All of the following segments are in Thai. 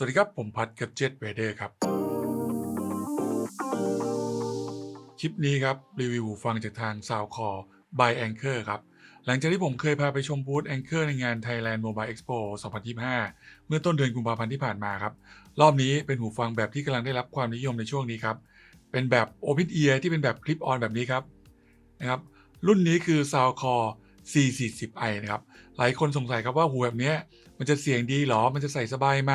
สวัสดีครับ ผมพัดกับเจ็ดเวเดอร์ครับ คลิปนี้ครับ รีวิวหูฟังจากทาง s o u n d c o r by Anchor ครับ หลังจากที่ผมเคยพาไปชมบูธ Anchor ในงาน Thailand Mobile Expo 2025 เมื่อต้นเดือนกุมภาพันธ์ที่ผ่านมาครับ รอบนี้เป็นหูฟังแบบที่กำลังได้รับความนิยมในช่วงนี้ครับ เป็นแบบ Open Ear ที่เป็นแบบคลิปออนแบบนี้ครับนะครับ รุ่นนี้คือ s o u n d c o r C40i นะครับ หลายคนสงสัยครับว่าหูแบบนี้มันจะเสียงดีหรอ มันจะใส่สบายไหม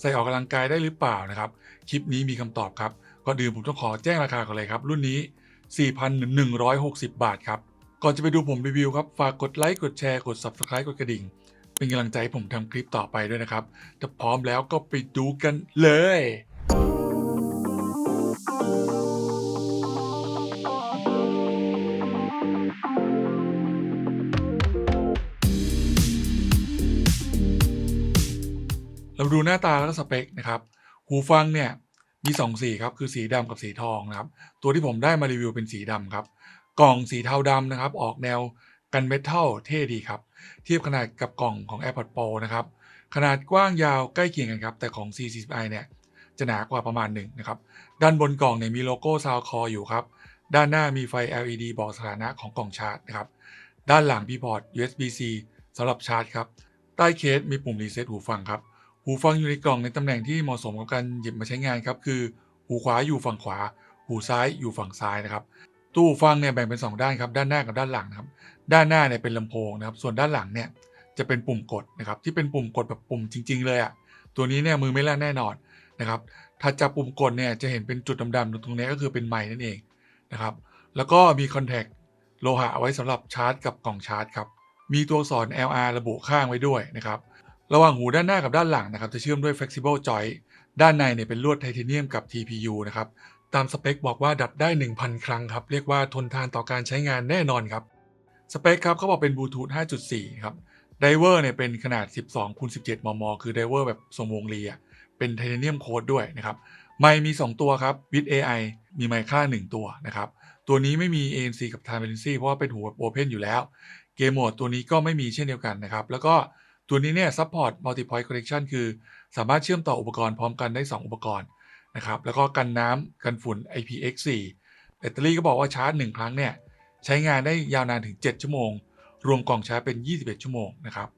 ใส่ออกกำลังกายได้หรือเปล่านะครับคลิปนี้มีคำตอบครับก่อนอื่นผมต้องขอแจ้งราคาก่อนเลยครับ รุ่นนี้ 4,160 บาทครับก่อนจะไปดูผมรีวิวครับฝากกดไลค์กดแชร์กด Subscribe กดกระดิ่ง เป็นกำลังใจให้ผมทำคลิปต่อไปด้วยนะครับถ้าพร้อมแล้วก็ไปดูกันเลย เราดูหน้าตาแล้วก็สเปคนะครับหูฟังเนี่ยมี2สีครับคือสีดำกับสีทองนะครับตัวที่ผมได้มารีวิวเป็นสีดำครับกล่องสีเทาดำนะครับออกแนวกันเมทัลเท่ดีครับเทียบขนาดกับกล่องของ AirPods Pro นะครับขนาดกว้างยาวใกล้เคียงกันครับแต่ของ C40i เนี่ยจะหนากว่าประมาณหนึ่งนะครับด้านบนกล่องเนี่ยมีโลโก้ Soundcore อยู่ครับด้านหน้ามีไฟ LED บอกสถานะของกล่องชาร์จนะครับด้านหลังมีพอร์ต USB-C สำหรับชาร์จครับใต้เคสมีปุ่มรีเซ็ตหูฟังครับ หูฟังอยู่ในกล่องในตำแหน่งที่เหมาะสมกับการหยิบมาใช้งานครับคือ หูขวาอยู่ฝั่งขวา หูซ้ายอยู่ฝั่งซ้ายนะครับตู้หูฟังเนี่ยแบ่งเป็น 2 ด้านครับด้านหน้ากับด้านหลังนะครับด้านหน้าเนี่ยเป็นลำโพงนะครับส่วนด้านหลังเนี่ยจะเป็นปุ่มกดนะครับที่เป็นปุ่มกดแบบปุ่มจริง ๆ เลยอะ่ะตัวนี้เนี่ยมือไม่ลั่นแน่นอนนะครับถ้าจับปุ่มกดเนี่ยจะเห็นเป็นจุดดำๆตรงนี้ก็คือเป็นไม้นั่นเองนะครับแล้วก็มีคอนแทคโลหะไว้สำหรับชาร์จกับกล่องชาร์จครับมีตัวอักษร LR ระบุข้างไว้ด้วยนะครับ ระหว่างหูด้านหน้ากับด้านหลังนะครับจะเชื่อมด้วย flexible joint ด้านในเนี่ยเป็นลวดไทเทเนียมกับ TPU นะครับตามสเปคบอกว่าดับได้ 1,000 ครั้งครับ เรียกว่าทนทานต่อการใช้งานแน่นอนครับ สเปคครับเขาบอกเป็นบลูทูธ 5.4 ครับไดเวอร์เนี่ยเป็นขนาด 12คูณ17 มม คือไดเวอร์แบบทรงวงรีอะเป็นไทเทเนียมโค้ดด้วยนะครับ ไมค์มี 2 ตัวครับ with AI มีไมค์ค่า 1 ตัวนะครับ ตัวนี้ไม่มี ANC กับ Transparency เพราะว่าเป็นหูแบบ Open อยู่แล้ว เกมโหมดตัวนี้ก็ไม่มีเช่นเดียวกันนะครับ แล้วก็ ตัวนี้เนี่ย support multi point connection คือ สามารถเชื่อมต่ออุปกรณ์พร้อมกันได้ 2 อุปกรณ์นะครับ แล้วก็กันน้ำกันฝุ่น IPX4 แบตเตอรี่ก็บอกว่าชาร์จ 1 ครั้งเนี่ย ใช้งานได้ยาวนานถึง 7 ชั่วโมง รวมกล่องชาร์จเป็น 21 ชั่วโมงนะครับ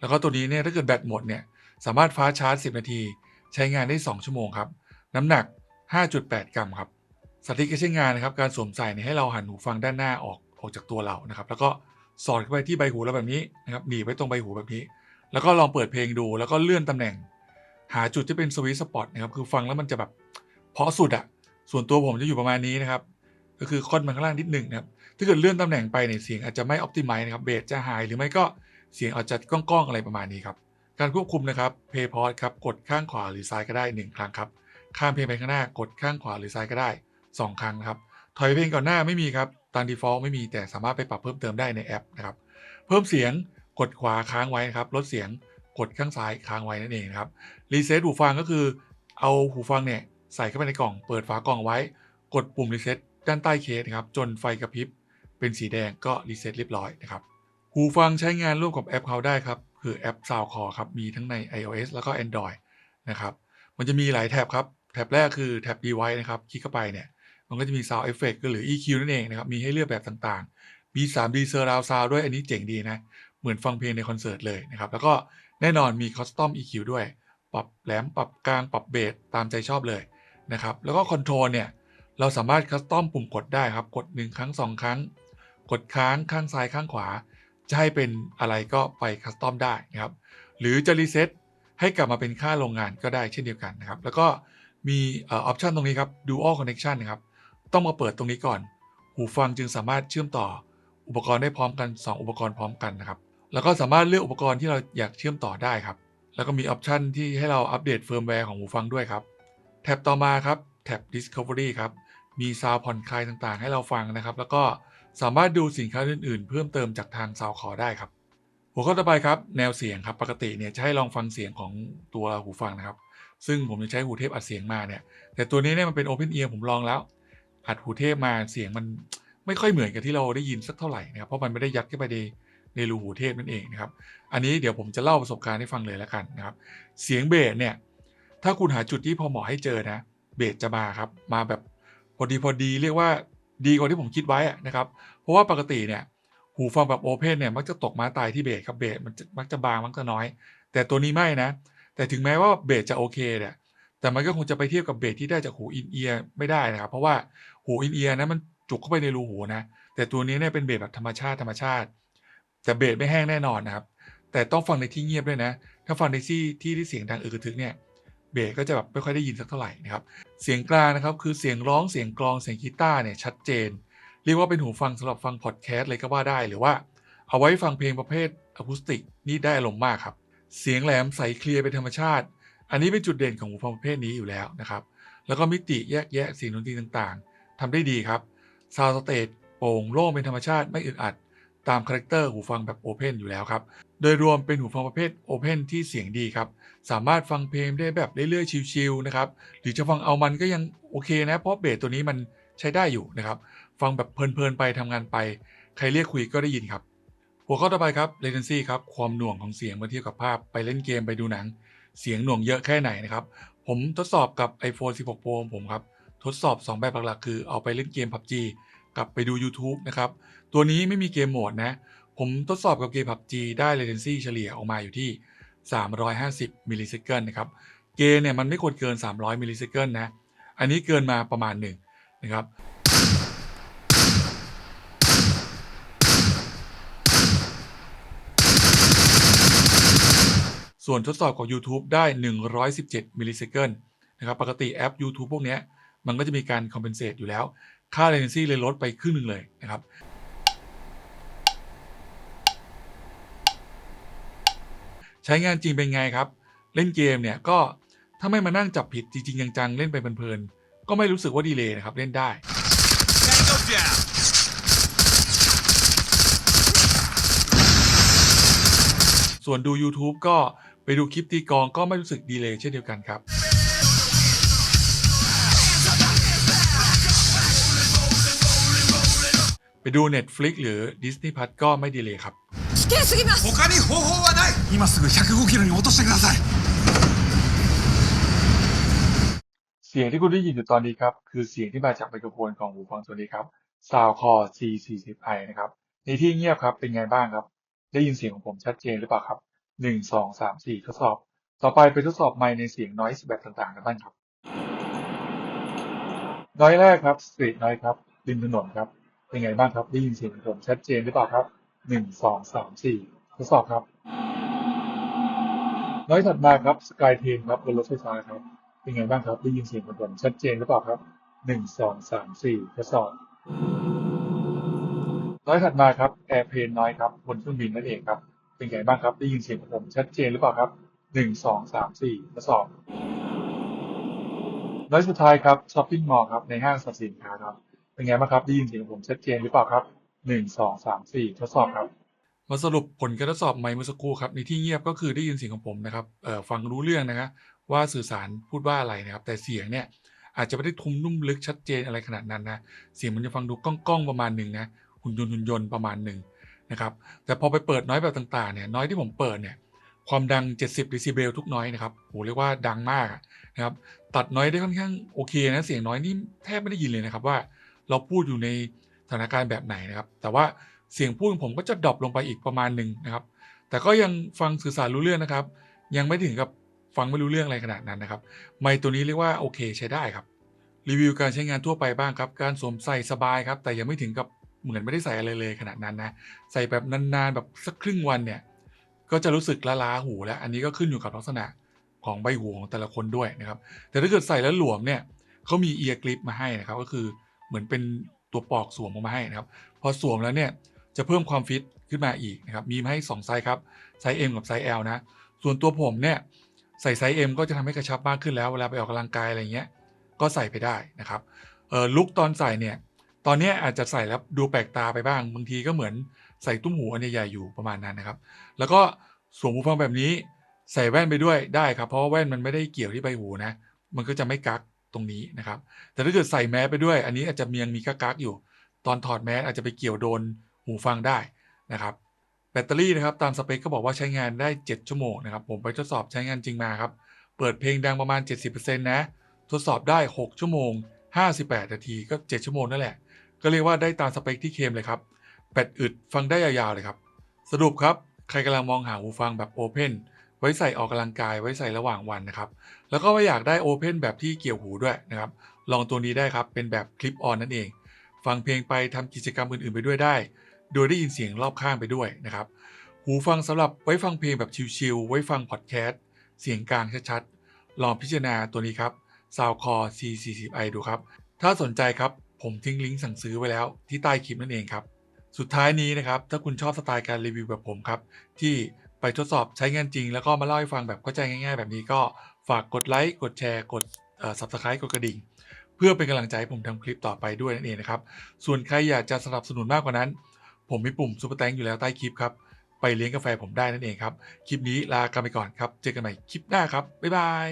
แล้วก็ตัวนี้เนี่ยถ้าเกิดแบตหมดเนี่ยสามารถฟ้าชาร์จ 10 นาที ใช้งานได้ 2 ชั่วโมงครับ น้ำหนัก 5.8 กรัมครับสาธิตการใช้งานนะครับการสวมใส่ให้เราหันหูฟังด้านหน้าออกออกจากตัวเรานะครับ แล้วก็สอดเข้าไปที่ใบหูเราแบบนี้นะครับหนีไว้ตรงใบหูแบบนี้ แล้วก็ลองเปิดเพลงดูแล้วก็เลื่อนตำแหน่ง หาจุดที่เป็นสวิตสปอตนะครับคือฟังแล้วมันจะแบบเพาะสุดอะส่วนตัวผมจะอยู่ประมาณนี้นะครับ ก็คือค่อนมาข้างล่างนิดหนึ่งนะครับ ถ้าเกิดเลื่อนตำแหน่งไปเนี่ยเสียงอาจจะไม่ออ t ติ i z e นะครับเบสจะหายหรือไม่ก็เสียงอาจจะก้องๆอะไรประมาณนี้ครับ การควบคุมนะครับเพย์พอ s ครับกดข้างขวาหรือซ้ายก็ได้ 1 ครั้งครับข้ามเพลงไปข้างหน้ากดข้างขวาหรือซ้ายก็ได้ 2 ครั้งนะครับถอยเพลงก่อนหน้าไม่มีครับตาม default ไม่มีแต่สามารถไปปรับเพิ่มเติมได้ในแอปนะครับเพิ่มเสียง กดขวาค้างไว้นะครับลดเสียงกดข้างซ้ายค้างไว้นั่นเองนะครับรีเซ็ตหูฟังก็คือเอาหูฟังเนี่ยใส่เข้าไปในกล่อง เปิดฝากล่องไว้ กดปุ่มรีเซ็ตด้านใต้เคสนะครับจนไฟกระพริบเป็นสีแดงก็รีเซ็ตเรียบร้อยนะครับหูฟังใช้งานร่วมกับแอปเขาได้ครับคือแอป SoundCore ครับมีทั้งใน iOS แล้วก็ Android นะครับมันจะมีหลายแท็บครับแท็บแรกคือแท็บ Device นะครับคลิกเข้าไปเนี่ยมันก็จะมี Sound Effect หรือ EQ นั่นเองนะครับมีให้เลือกแบบต่างๆ มี 3D Surround Sound ด้วยอันนี้เจ๋งดีนะ เหมือนฟังเพลงในคอนเสิร์ตเลยนะครับ แล้วก็แน่นอนมี Custom EQ ด้วย ปรับแหลมปรับกลางปรับเบสตามใจชอบเลยนะครับ แล้วก็คอนโทรลเนี่ย เราสามารถคัสตอมปุ่มกดได้ครับ กด 1 ครั้ง 2 ครั้ง กดค้างข้างซ้ายข้างขวา จะให้เป็นอะไรก็ไปคัสตอมได้นะครับ หรือจะรีเซ็ตให้กลับมาเป็นค่าโรงงานก็ได้เช่นเดียวกันนะครับ แล้วก็มีออปชันตรงนี้ครับ Dual Connection นะครับ ต้องมาเปิดตรงนี้ก่อน หูฟังจึงสามารถเชื่อมต่ออุปกรณ์ได้พร้อมกัน 2 อุปกรณ์พร้อมกันนะครับ แล้วก็สามารถเลือกอุปกรณ์ที่เราอยากเชื่อมต่อได้ครับ แล้วก็มีออปชันที่ให้เราอัปเดตเฟิร์มแวร์ของหูฟังด้วยครับ แท็บต่อมาครับ แท็บ Discovery ครับ มีซาวผ่อนคลายต่างๆ ให้เราฟังนะครับ แล้วก็สามารถดูสินค้าอื่นๆ เพิ่มเติมจากทางซาวคอได้ครับ หัวข้อต่อไปครับ แนวเสียงครับ ปกติเนี่ยจะให้ลองฟังเสียงของตัวหูฟังนะครับ ซึ่งผมจะใช้หูเทพอัดเสียงมาเนี่ย แต่ตัวนี้เนี่ยมันเป็น Open Ear ผมลองแล้ว อัดหูเทพมาเสียงมันไม่ค่อยเหมือนกับที่เราได้ยินสักเท่าไหร่นะครับ เพราะมันไม่ได้ยัดเข้าไปใน ในรูหูเทพนั่นเองนะครับ อันนี้เดี๋ยวผมจะเล่าประสบการณ์ให้ฟังเลยแล้วกันนะครับ เสียงเบสเนี่ย ถ้าคุณหาจุดที่พอเหมาะให้เจอนะ เบสจะมาครับ มาแบบพอดีพอดีเรียกว่าดีกว่าที่ผมคิดไว้นะครับ เพราะว่าปกติเนี่ย หูฟังแบบโอเพนเนี่ยมักจะตกมาตายที่เบสครับเบสมันมักจะบางมักจะน้อย แต่ตัวนี้ไม่นะ แต่ถึงแม้ว่าเบสจะโอเคเนี่ยแต่มันก็คงจะไปเทียบกับเบสที่ได้จากหูอินเอียร์ไม่ได้นะครับ เพราะว่าหูอินเอียร์นะมันจุกเข้าไปในรูหูนะ แต่ตัวนี้เนี่ยเป็นเบสแบบธรรมชาติธรรมชาติ แต่เบสไม่แห้งแน่นอนนะครับ แต่ต้องฟังในที่เงียบด้วยนะ ถ้าฟังในที่ที่ที่เสียงดังอึกกระทึกเนี่ยเบสก็จะแบบไม่ค่อยได้ยินสักเท่าไหร่นะครับเสียงกลางนะครับคือเสียงร้องเสียงกลองเสียงกีตาร์เนี่ยชัดเจน เรียกว่าเป็นหูฟังสำหรับฟังพอดแคสต์เลยก็ว่าได้หรือว่าเอาไว้ฟังเพลงประเภทอะคูสติกนี่ได้อารมณ์มากครับเสียงแหลมใสเคลียร์เป็นธรรมชาติ อันนี้เป็นจุดเด่นของหูฟังประเภทนี้อยู่แล้วนะครับแล้วก็มิติแยกแยะเสียงดนตรีต่างๆทำได้ดีครับซาวด์สเตจโปร่งโล่งเป็นธรรมชาติไม่อึดอัด ตามคาแรคเตอร์หูฟังแบบโอเพนอยู่แล้วครับ โดยรวมเป็นหูฟังประเภทโอเพนที่เสียงดีครับ สามารถฟังเพลงได้แบบเรื่อยๆ ชิลๆ นะครับ หรือจะฟังเอามันก็ยังโอเคนะ เพราะเบสตัวนี้มันใช้ได้อยู่นะครับ ฟังแบบเพลินๆ ไปทำงานไป ใครเรียกคุยก็ได้ยินครับ หัวข้อต่อไปครับ latency ครับ ความหน่วงของเสียงเมื่อเทียบกับภาพ ไปเล่นเกมไปดูหนัง เสียงหน่วงเยอะแค่ไหนนะครับ ผมทดสอบกับ iPhone 16 Pro ของผมครับ ทดสอบ 2 แบบหลักๆ คือเอาไปเล่นเกม PUBG กลับไปดู YouTube นะครับ ตัวนี้ไม่มีเกมโหมดนะ ผมทดสอบกับเกม PUBG ได้ latency เฉลี่ยออกมาอยู่ที่ 350มิลลิเซคันนะครับ เกมเนี่ยมันไม่ควรเกิน 300มิลลิเซคันนะ อันนี้เกินมาประมาณหนึ่งนะครับส่วนทดสอบกับ YouTube ได้ 117มิลลิเซคันนะครับ ปกติแอป YouTube พวกนี้มันก็จะมีการ compensate อยู่แล้ว ค่า latency เลยลดไปครึ่งหนึ่งเลยนะครับใช้งานจริงเป็นไงครับ เล่นเกมเนี่ยก็ถ้าไม่มานั่งจับผิดจริง ๆ จังๆ เล่นไปเพลินๆก็ไม่รู้สึกว่าดีเลย์นะครับ เล่นได้ ส่วนดู YouTube ก็ไปดูคลิปตีกองก็ไม่รู้สึกดีเลยเช่นเดียวกันครับ ไปดู Netflix หรือ Disney Plus ก็ไม่ดีเลย์ครับ 危険すぎます他に方法はない今すぐ105キロに落としてください เสียงที่คุณได้ยินอยู่ตอนนี้ครับ คือเสียงที่มาจากไมโครโฟนของหูฟังตัวนี้ครับ Soundcore C40i นะครับ ในที่เงียบครับเป็นไงบ้างครับ ได้ยินเสียงของผมชัดเจนหรือเปล่าครับหนึ่งสองสามสี่ทดสอบ ต่อไปไปทดสอบไมค์ในเสียง noise แบบต่างๆกันบ้างครับ noise แรกครับ street noise ครับริมถนนครับ เป็นไงบ้างครับได้ยินเสียงผมชัดเจนหรือเปล่าครับหนึ่งสองสามสี่ทดสอบครับ noise ถัดมาครับ sky train ครับบนรถไฟฟ้าครับเป็นไงบ้างครับได้ยินเสียงผมชัดเจนหรือเปล่าครับหนึ่งสองสามสี่ทดสอบน้อยถัดมาครับ Airplane น้อยครับบนเครื่องบินนั่นเองครับเป็นไงบ้างครับได้ยินเสียงผมชัดเจนหรือเปล่าครับหนึ่งสองสามสี่ทดสอบน้อยสุดท้ายครับ Shopping Mall ครับในห้างสรรพสินค้าครับ เป็นไงบ้างครับได้ยินเสียงของผมชัดเจนหรือเปล่าครับหนึ่งสองสามสี่ทดสอบครับมาสรุปผลการทดสอบไมค์เมื่อสักครู่ครับในที่เงียบก็คือได้ยินเสียงของผมนะครับเอ่อฟังรู้เรื่องนะครับว่าสื่อสารพูดว่าอะไรนะครับ แต่เสียงเนี่ยอาจจะไม่ได้ทุ้มนุ่มลึกชัดเจนอะไรขนาดนั้นนะเสียงมันจะฟังดูก้องๆประมาณหนึ่งนะหุ่นยนต์หุ่นยนต์ประมาณหนึ่งนะครับแต่พอไปเปิดน้อยแบบต่างๆเนี่ยน้อยที่ผมเปิดเนี่ยความดัง 70เดซิเบลทุกน้อยนะครับโหเรียกว่าดังมากนะครับตัดน้อยได้ค่อนข้างโอเคนะเสียงน้อยนี่แทบไม่ได้ยินเลยนะครับว่า เราพูดอยู่ในสถานการณ์แบบไหนนะครับ แต่ว่าเสียงพูดของผมก็จะดรอปลงไปอีกประมาณหนึ่งนะครับ แต่ก็ยังฟังสื่อสารรู้เรื่องนะครับ ยังไม่ถึงกับฟังไม่รู้เรื่องอะไรขนาดนั้นนะครับ ไมค์ตัวนี้เรียกว่าโอเคใช้ได้ครับ รีวิวการใช้งานทั่วไปบ้างครับ การสวมใส่สบายครับ แต่ยังไม่ถึงกับเหมือนไม่ได้ใส่อะไรเลยขนาดนั้นนะ ใส่แบบนานๆแบบสักครึ่งวันเนี่ย ก็จะรู้สึกล้าๆหูแล้ว อันนี้ก็ขึ้นอยู่กับลักษณะของใบหูของแต่ละคนด้วยนะครับ แต่ถ้าเกิดใส่แล้วหลวมเนี่ยเขามีเอียร์กลิปมาให้นะครับ ก็คือ เหมือนเป็นตัวปอกสวมออกมาให้นะครับ พอสวมแล้วเนี่ยจะเพิ่มความฟิตขึ้นมาอีกนะครับ มีมาให้2ไซส์ครับ ไซส์ M กับไซส์ L นะ ส่วนตัวผมเนี่ยใส่ไซส์ M ก็จะทำให้กระชับมากขึ้นแล้ว เวลาไปออกกำลังกายอะไรเงี้ย ก็ใส่ไปได้นะครับ เออลุกตอนใส่เนี่ย ตอนนี้อาจจะใส่แล้วดูแปลกตาไปบ้าง บางทีก็เหมือนใส่ตุ้มหูอันใหญ่ๆอยู่ประมาณนั้นนะครับ แล้วก็สวมหูฟังแบบนี้ใส่แว่นไปด้วยได้ครับ เพราะว่าแว่นมันไม่ได้เกี่ยวที่ใบหูนะ มันก็จะไม่กัก ตรงนี้นะครับ แต่ถ้าเกิดใส่แมสไปด้วย อันนี้อาจจะมียังมีกักๆอยู่ ตอนถอดแมสอาจจะไปเกี่ยวโดนหูฟังได้นะครับแบตเตอรี่นะครับตามสเปคก็บอกว่าใช้งานได้ 7 ชั่วโมงนะครับ ผมไปทดสอบใช้งานจริงมาครับ เปิดเพลงดังประมาณ 70%นะ ทดสอบได้ 6 ชั่วโมง 58 นาทีก็ 7 ชั่วโมงนั่นแหละ ก็เรียกว่าได้ตามสเปคที่เคมเลยครับ แบตอึดฟังได้ยาวๆเลยครับ สรุปครับ ใครกำลังมองหาหูฟังแบบ Open ไว้ใส่ออกกำลังกายไว้ใส่ระหว่างวันนะครับ แล้วก็ไม่อยากได้ Open แบบที่เกี่ยวหูด้วยนะครับ ลองตัวนี้ได้ครับ เป็นแบบคลิปออนนั่นเอง ฟังเพลงไปทำกิจกรรมอื่นๆไปด้วยได้ โดยได้ยินเสียงรอบข้างไปด้วยนะครับ หูฟังสำหรับไว้ฟังเพลงแบบชิลๆ ไว้ฟังพอดแคสต์ เสียงกลางชัดๆ ลองพิจารณาตัวนี้ครับ Soundcore C40i ดูครับ ถ้าสนใจครับ ผมทิ้งลิงก์สั่งซื้อไว้แล้วที่ใต้คลิปนั่นเองครับ สุดท้ายนี้นะครับ ถ้าคุณชอบสไตล์การรีวิวแบบผมครับ ที่ ไปทดสอบใช้งานจริง แล้วก็มาเล่าให้ฟังแบบเข้าใจง่าย ๆ แบบนี้ก็ฝากกดไลค์กดแชร์ กด subscribe กดกระดิ่ง เพื่อเป็นกำลังใจให้ผมทำคลิปต่อไปด้วยนั่นเองนะครับ ส่วนใครอยากจะสนับสนุนมากกว่านั้น ผมมีปุ่มซุปเปอร์แตงอยู่แล้วใต้คลิปครับไปเลี้ยงกาแฟผมได้นั่นเองครับ คลิปนี้ลากันไปก่อนครับ เจอกันใหม่คลิปหน้าครับ บ๊ายบาย